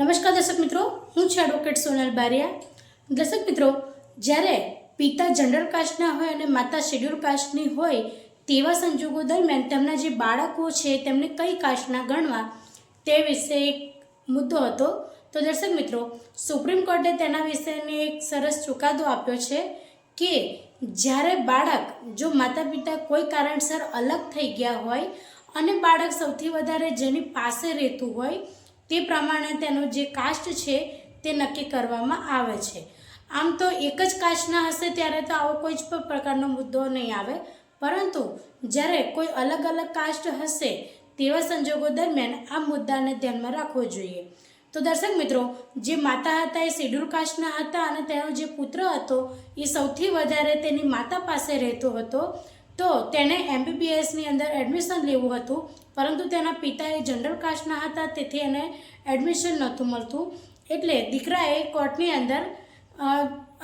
નમસ્કાર દર્શક મિત્રો, હું છું એડવોકેટ સોનલ બારિયા. દર્શક મિત્રો, જ્યારે પિતા જનરલ કાસ્ટના હોય અને માતા શેડ્યુલ કાસ્ટની હોય, તેવા સંજોગો દરમિયાન તેમના જે બાળકો છે, તેમને કઈ કાસ્ટના ગણવા, તે વિશે એક મુદ્દો હતો. તો દર્શક મિત્રો, સુપ્રીમ કોર્ટે તેના વિશેને એક સરસ ચુકાદો આપ્યો છે કે જ્યારે બાળક, જો માતા પિતા કોઈ કારણસર અલગ થઈ ગયા હોય અને બાળક સૌથી વધારે જેની પાસે રહેતું હોય તે પ્રમાણે તેનો જે કાસ્ટ છે તે નક્કી કરવામાં આવે છે. આમ તો એક જ કાસ્ટના હશે ત્યારે તો આવો કોઈ જ પ્રકારનો મુદ્દો નહીં આવે. પરંતુ જ્યારે કોઈ અલગ અલગ કાસ્ટ હશે તેવા સંજોગો દરમિયાન આ મુદ્દાને ધ્યાનમાં રાખવો જોઈએ. તો દર્શક મિત્રો, જે માતા હતા એ શેડ્યુલ કાસ્ટના હતા અને તેનો જે પુત્ર હતો એ સૌથી વધારે તેની માતા પાસે રહેતો હતો. તો તેણે એમબીબીએસની અંદર એડમિશન લેવું હતું, પરંતુ તેના પિતા એ જનરલ કાસ્ટના હતા, તેથી એને એડમિશન નહોતું મળતું. એટલે દીકરાએ કોર્ટની અંદર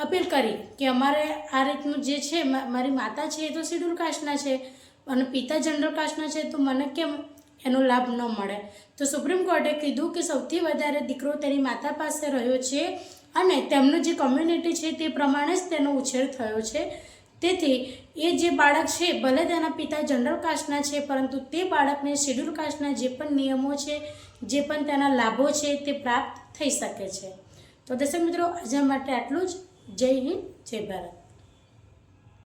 અપીલ કરી કે અમારે આ રીતનું જે છે મારી માતા છે એ તો શેડ્યુલ કાસ્ટના છે, અને પિતા જનરલ કાસ્ટના છે, તો મને કેમ એનો લાભ ન મળે? તો સુપ્રીમ કોર્ટે કીધું કે સૌથી વધારે દીકરો તેની માતા પાસે રહ્યો છે, અને તેમનું જે કોમ્યુનિટી છે તે પ્રમાણે જ તેનો ઉછેર થયો છે. તેથી એ જે બાળક છે, ભલે તેના પિતા જનરલ કાસ્ટના છે, પરંતુ તે બાળકને શેડ્યુલ કાસ્ટના જે પણ નિયમો છે, જે પણ તેના લાભો છે તે પ્રાપ્ત થઈ શકે છે. તો દર્શક મિત્રો, આજે માટે આટલું જ. જય હિન્દ, જય ભારત.